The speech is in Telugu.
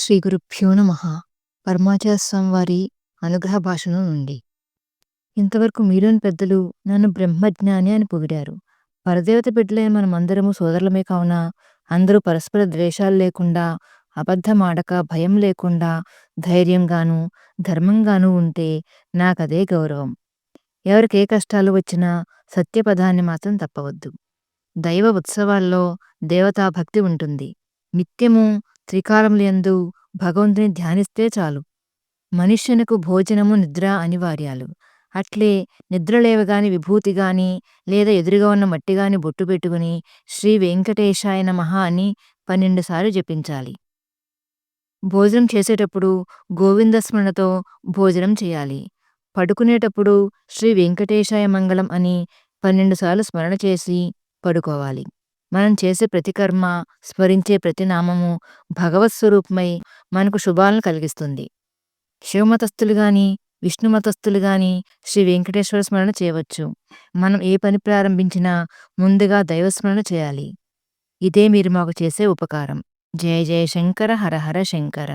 శ్రీ గురుభ్యో నమ. పరమాచార్య స్వామి వారి అనుగ్రహ భాషను నుండి. ఇంతవరకు మీలోని పెద్దలు నన్ను బ్రహ్మజ్ఞాని అని పొగిడారు. పరదేవత బిడ్డలైన మనమందరము సోదరులమే కావున అందరూ పరస్పర ద్వేషాలు లేకుండా అబద్ధమాడక భయం లేకుండా ధైర్యంగాను ధర్మంగాను ఉంటే నాకదే గౌరవం. ఎవరికే కష్టాలు వచ్చినా సత్యపదాన్ని మాత్రం తప్పవద్దు. దైవ ఉత్సవాల్లో దేవతా భక్తి ఉంటుంది. నిత్యము త్రికాలములందు భగవంతుని ధ్యానిస్తే చాలు. మనుష్యునకు భోజనము నిద్ర అనివార్యాలు. అట్లే నిద్రలేవగాని విభూతిగాని లేదా ఎదురుగా ఉన్న మట్టిగాని బొట్టు పెట్టుకుని శ్రీ వెంకటేశాయ నమః అని పన్నెండు సార్లు జపించాలి. భోజనం చేసేటప్పుడు గోవింద స్మరణతో భోజనం చేయాలి. పడుకునేటప్పుడు శ్రీ వెంకటేశాయ మంగళం అని పన్నెండు సార్లు స్మరణ చేసి పడుకోవాలి. మనం చేసే ప్రతి కర్మ స్మరించే ప్రతి నామము భగవత్ స్వరూపమై మనకు శుభాలను కలిగిస్తుంది. శివమతస్థులు గాని విష్ణుమతస్థులు గాని శ్రీ వెంకటేశ్వర స్మరణ చేయవచ్చు. మనం ఏ పని ప్రారంభించినా ముందుగా దైవస్మరణ చేయాలి. ఇదే మీరు మాకు చేసే ఉపకారం. జయ జయ శంకర హర హర శంకర.